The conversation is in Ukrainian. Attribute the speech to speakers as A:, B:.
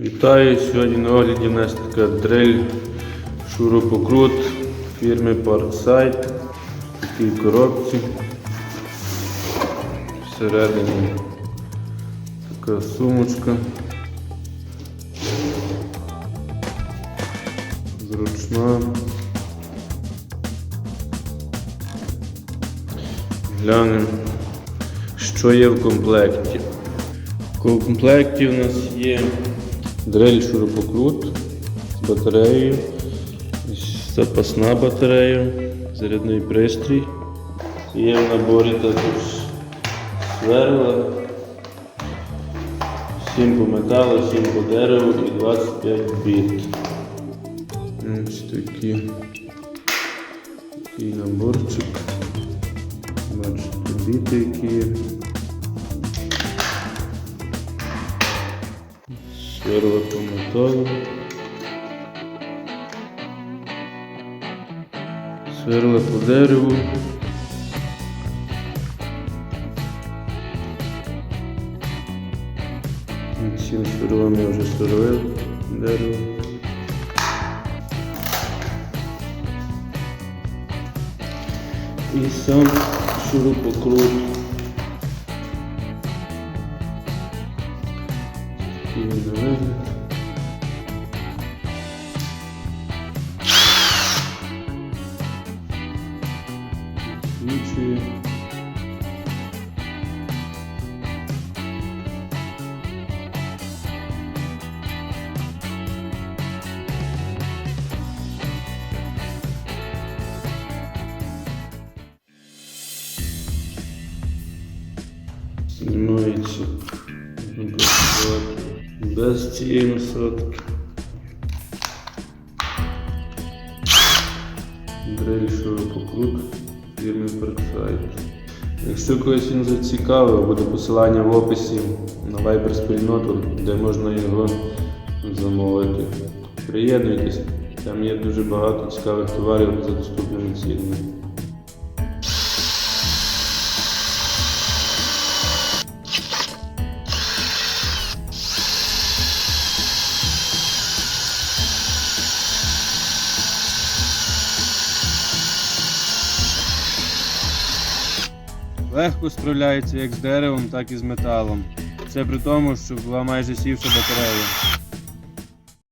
A: Вітаю! Сьогодні на огляді у нас така дрель шуропокрут фірми Parkside. Такій коробці. Всередині така сумочка. Зручна. Глянемо, що є в комплекті. В комплекті у нас є дрель шурупокрут з батареєю, запасна батарея, зарядний пристрій. Є в наборі також сверла, 7 по металу, 7 по дереву і 25 біт. Ось такі, такий наборчик. Бачите, біти які є. Сверла по металу. Сверла по дереву. Всім сверлом я вже сверлив дерево. І сам шурупокрут. Такий він на вигляд. Включую. Знімається можна працювати без цієї насадки. Дрель шурупокрут фірми Parkside. Якщо когось він зацікавив, буде посилання в описі на Viber спільноту, де можна його замовити. Приєднуйтесь, там є дуже багато цікавих товарів за доступними цінами. Легко справляється як з деревом, так і з металом. Це при тому, що була майже сівша батарея.